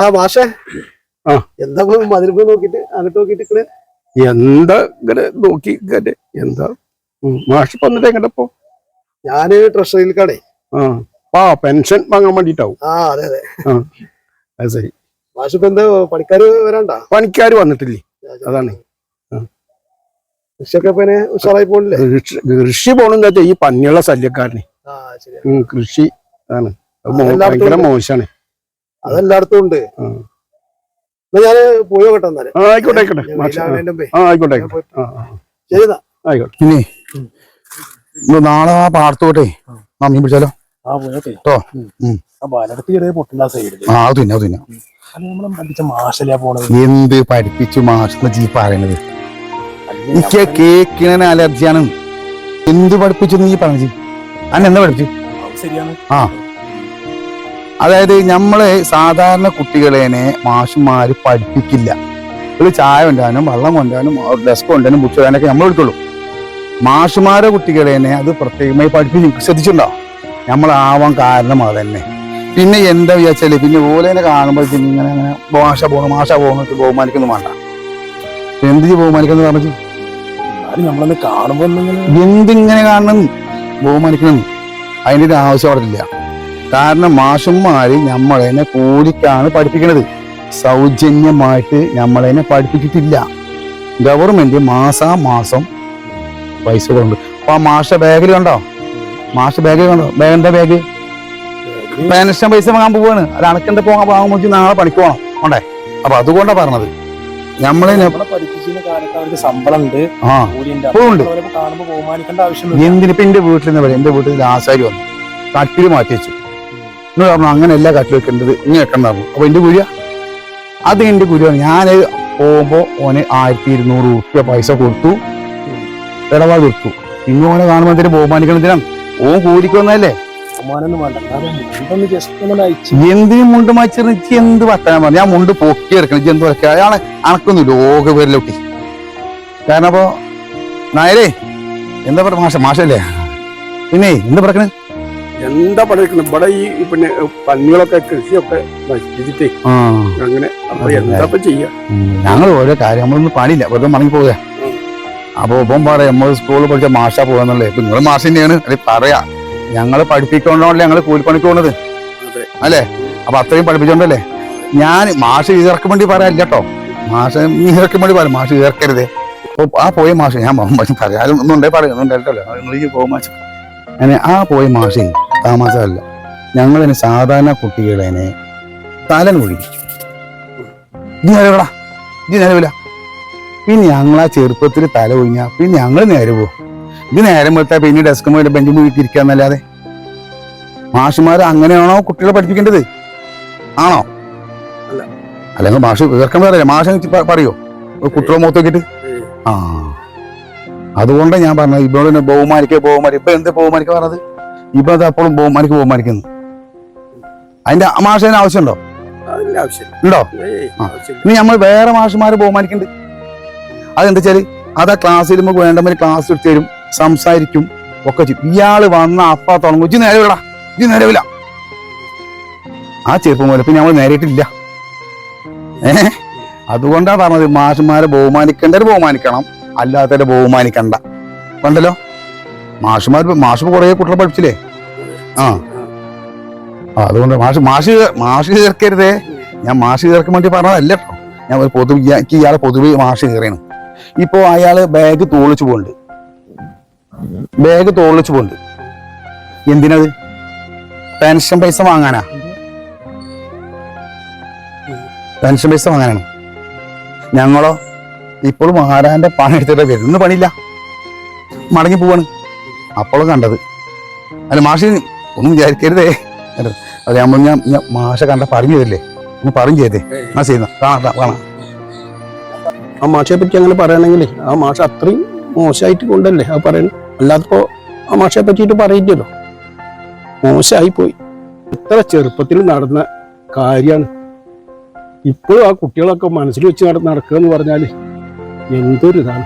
ആ മാഷേ. ആ. എന്താ നോക്കിട്ട് അങ്ങോട്ട് നോക്കിട്ട്? എന്താ ഇങ്ങനെ നോക്കി ഇങ്ങനെ? എന്താ? ഉം, മാഷ് ഇപ്പൊ വന്നിട്ട് എങ്ങോട്ടപ്പോ ഞാൻ ട്രഷറിയിൽ കടേ ആ പെൻഷൻ വാങ്ങാൻ വേണ്ടിട്ടാവും. ആ അതെ അതെ. ആ. അത് ശരി. മാഷ് ഇപ്പൊ എന്താ പണിക്കാര് വരാണ്ടാ? പണിക്കാർ വന്നിട്ടില്ലേ? അതാണ്. കൃഷിയൊക്കെ ഉഷാറായി പോണില്ലേ? കൃഷി പോണെന്ന് വെച്ചാൽ ഈ പന്നിയുള്ള ശല്യക്കാരനെ. കൃഷി ആണ്. ഭയങ്കര മോശാണ്. മോശമാണ് അതെല്ലായിടത്തും ഉണ്ട്. ഞാൻ പോയോ കേട്ടോ എന്നാൽ. ആ ആയിക്കോട്ടെ ആയിക്കോട്ടെ. ആ. ആ ആ, ഇനി നാളെ ആ പാടത്തോട്ടെ നമ്മൾ പിടിച്ചാലോ? ആ കേട്ടോ ആ ആ തിന്നെ തിന്നെ. എന്ത് പഠിപ്പിച്ചു മാഷെന്ന് ജീ പറയണത്? എനിക്ക് കേക്കിന് അലർജിയാണ്. എന്ത് പഠിപ്പിച്ചു നീ പറഞ്ഞു അന്നെ എന്താ പഠിപ്പിച്ചു? ശരിയാണ്. ആ. അതായത് നമ്മളെ സാധാരണ കുട്ടികളേനെ മാഷുമാര് പഠിപ്പിക്കില്ല. ഒരു ചായ കൊണ്ടാനും വെള്ളം കൊണ്ടാനും ഡെസ്ക് കൊണ്ടാനും ബുക്ക് കൊണ്ടാനൊക്കെ നമ്മൾ എടുക്കുള്ളൂ. മാഷുമാരെ കുട്ടികളേനെ അത് പ്രത്യേകമായി പഠിപ്പിക്കും. ശ്രദ്ധിച്ചിട്ടുണ്ടോ? നമ്മളാവാൻ കാരണം അത് തന്നെ. പിന്നെ എന്താ വിചാരിച്ചാൽ പിന്നെ ഓലേനെ കാണുമ്പോൾ പിന്നെ ഇങ്ങനെ അങ്ങനെ മാഷ പോകണം മാഷ പോകണു ബഹുമാനിക്കുന്നു വേണ്ട. എന്ത് ചെയ്യും ബഹുമാനിക്കുന്നു പറഞ്ഞു? നമ്മളൊന്ന് കാണുമ്പോൾ എന്തിങ്ങനെ കാണണം? ബഹുമാനിക്കണം. അതിന്റെ ഒരു ആവശ്യം അവിടെ ഇല്ല. കാരണം മാഷന്മാര് നമ്മളതിനെ കൂലിക്കാണ് പഠിപ്പിക്കുന്നത് സൗജന്യമായിട്ട് നമ്മളതിനെ പഠിപ്പിച്ചിട്ടില്ല. ഗവൺമെന്റ് മാസാ മാസം പൈസ കൊണ്ട് അപ്പൊ ആ മാഷ ബാഗിൽ കണ്ടോ? മാഷ ബാഗിൽ കണ്ടോ? ബാഗിന്റെ ബാഗ് പെൻഷൻ പൈസ വാങ്ങാൻ പോവാണ്. അത് അണക്കെന്റെ പോകാൻ വാങ്ങാൻ വാങ്ങുമ്പോൾ നാളെ പണിക്ക് പോകണം ഉണ്ടേ അപ്പൊ അതുകൊണ്ടാ പറഞ്ഞത്. നമ്മളെ പഠിപ്പിച്ചിരുന്ന കാലത്ത് അവർക്ക് ശമ്പളം ഉണ്ട് ആ. കൂലിയുണ്ട്. ഇപ്പോഴും ഉണ്ട്. അവരെ കാണുമ്പോ എന്തിനിപ്പോ എന്റെ വീട്ടിൽ നിന്ന് എന്റെ വീട്ടിൽ ആശാരി വന്നു. കട്ടിൽ മാറ്റി വെച്ചു. എന്ന് പറഞ്ഞു അങ്ങനെ എല്ലാ കട്ടിൽ വെക്കേണ്ടത് ഇങ്ങനെ വെക്കണ്ട പറഞ്ഞു അപ്പൊ എന്റെ കുരിയ അത് എന്റെ കുരിയാണ് ഞാൻ പോകുമ്പോ ഓന് ആയിരത്തി ഇരുന്നൂറ് റുപ്യ പൈസ കൊടുത്തു ഇടപാട് കൊടുത്തു. പിന്നെ ഓനെ കാണുമ്പോൾ എന്തിനും ബഹുമാനിക്കണതിനാണ് ഓൻ കൂലിക്ക് വന്നതല്ലേ? ഒന്ന് എന്തിനും മുണ്ട് മച്ചിറിച്ച് എന്ത് പറ്റാൻ പറഞ്ഞു? ഞാൻ മുണ്ട് പൊക്കി എടുക്കണം. എന്ത് വരക്കുക അയാളെ അണക്കൊന്നും ലോക പേരിലൊട്ടി കാരണം അപ്പോ നായരേ എന്താ പറയുക മാഷ മാഷല്ലേ? പിന്നെ എന്താ പറക്കണേ? എന്താ പഠിക്കുന്നത് ഇവിടെ ഈ പിന്നെ പന്നികളൊക്കെ കൃഷിയൊക്കെ നശിപ്പിച്ചിട്ടേ. അങ്ങനെ അപ്പൊ എന്താ ചെയ്യാ? ഞങ്ങൾ ഓരോ കാര്യം നമ്മളൊന്നും പണിയില്ല. വെറുതെ മണങ്ങി പോവുക. അപ്പൊ ഇപ്പം പറയാം നമ്മൾ സ്കൂളിൽ പഠിച്ച മാഷ പോകാന്നുള്ളത് ഇപ്പൊ നിങ്ങൾ മാഷ തന്നെയാണ്. അത് പറയാ. ഞങ്ങൾ പഠിപ്പിക്കൊണ്ടാണല്ലോ ഞങ്ങൾ കൂലിപ്പണിക്ക് പോകുന്നത്? അല്ലേ? അപ്പൊ അത്രയും പഠിപ്പിച്ചോണ്ടല്ലേ? ഞാൻ മാഷ് ഈർക്കും വേണ്ടി പറയാം കേട്ടോ മാഷ് ഈർക്കും വേണ്ടി പറയാം. മാഷ് ഈർക്കരുതേ ആ പോയ മാഷ. ഞാൻ പറയാം. ഒന്നും ഉണ്ടായിട്ടല്ലോ നിങ്ങൾ ഈ പോകും മാഷ്. അങ്ങനെ ആ പോയ മാഷേ. താമസമല്ല. ഞങ്ങളിന് സാധാരണ കുട്ടികളെ തലൻ ഒഴിക്കും ഇത് നേരവില്ല പിന്നെ ഞങ്ങൾ ആ ചെറുപ്പത്തിൽ തല ഒഴിഞ്ഞാൽ പിന്നെ ഞങ്ങൾ നേരെ പോകും. ഇത് നേരം വെത്താ പിന്നെ ഡെസ്ക് മേലെ ബെഞ്ചിൽ വീട്ടിരിക്കാന്നല്ലാതെ മാഷുമാർ അങ്ങനെയാണോ കുട്ടികളെ പഠിപ്പിക്കേണ്ടത്? ആണോ? അല്ല. അല്ലെങ്കിൽ മാഷ് വിവർക്കം പറയില്ല മാഷ് പറയോ? കുട്ടികളെ മുഖത്ത്. ആ. അതുകൊണ്ടാണ് ഞാൻ പറഞ്ഞത്. ഇവിടെ ബഹുമാനിക്കുക ബഹുമാനിക്കുക ഇപ്പൊ എന്ത് ബഹുമാനിക്കുക പറഞ്ഞത്? ഇപ്പൊ അത് അപ്പോഴും ബഹുമാനിക്ക് ബഹുമാനിക്കുന്നു. അതിന്റെ മാഷേന് ആവശ്യമുണ്ടോ? ഉണ്ടോ? ഇനി നമ്മൾ വേറെ മാഷന്മാരെ ബഹുമാനിക്കുന്നുണ്ട് അതെന്താ വെച്ചാൽ അതാ ക്ലാസ്സിൽ നമുക്ക് വേണ്ടവര് ക്ലാസ് എടുത്ത് തരും സംസാരിക്കും ഒക്കെ ചെയ്യും. ഇയാൾ വന്ന അപ്പ തുടങ്ങും. ഇജ്ജ് നേരെ വിടാ ഇജ്ജ് നേരെ വില ആ ചെറുപ്പം പോലെ പിന്നെ നമ്മൾ നേരിട്ടില്ല. ഏ? അതുകൊണ്ടാ പറഞ്ഞത് മാഷന്മാരെ ബഹുമാനിക്കേണ്ടവര് ബഹുമാനിക്കണം അല്ലാത്തവരെ ബഹുമാനിക്കണ്ട. കണ്ടല്ലോ? മാഷുമാർ മാഷ് കുറേ കുട്ടികളെ പഠിച്ചില്ലേ ആ. ആ, അതുകൊണ്ട് മാഷ് മാഷ് മാഷ് ചേർക്കരുതേ. ഞാൻ മാഷ് ചേർക്കാൻ വേണ്ടി പറഞ്ഞതല്ല ഞാൻ ഒരു പൊതു എനിക്ക് ഇയാളെ പൊതുവെ മാഷ് കയറിയാണ്. ഇപ്പോ അയാൾ ബാഗ് തോളിച്ചു പോകുന്നുണ്ട് ബാഗ് തോളിച്ചു പോകുന്നുണ്ട് എന്തിനത്? പെൻഷൻ പൈസ വാങ്ങാനാ? പെൻഷൻ പൈസ വാങ്ങാനാണ്. ഞങ്ങളോ? ഇപ്പോഴും മഹാരാജന്റെ പണി എടുത്തിട്ട് വരുന്ന പണിയില്ല. മടങ്ങി പോവാണ്. അപ്പോഴും കണ്ടത്. അല്ല മാഷി ഒന്നും വിചാരിക്കരുതേ. അത് നമ്മൾ ഞാൻ ഞാൻ മാഷ കണ്ട പറഞ്ഞു തരില്ലേ ഒന്ന് പറഞ്ഞു ചെയ്തേ. ആ ചെയ്യുന്ന? കാണാം ആ മാഷയെ പറ്റി അങ്ങനെ പറയണമെങ്കിൽ ആ മാഷ അത്രയും മോശമായിട്ട് കൊണ്ടല്ലേ അത് പറയണം? അല്ലാത്തപ്പോ ആ മാഷയെ പറ്റിയിട്ട് പറയില്ലല്ലോ. മോശമായി പോയി ഇത്ര ചെറുപ്പത്തിൽ നടന്ന കാര്യമാണ്. ഇപ്പോഴും ആ കുട്ടികളൊക്കെ മനസ്സിൽ വെച്ച് നട നടക്കുക എന്ന് പറഞ്ഞാൽ എന്തൊരു ഇതാണ്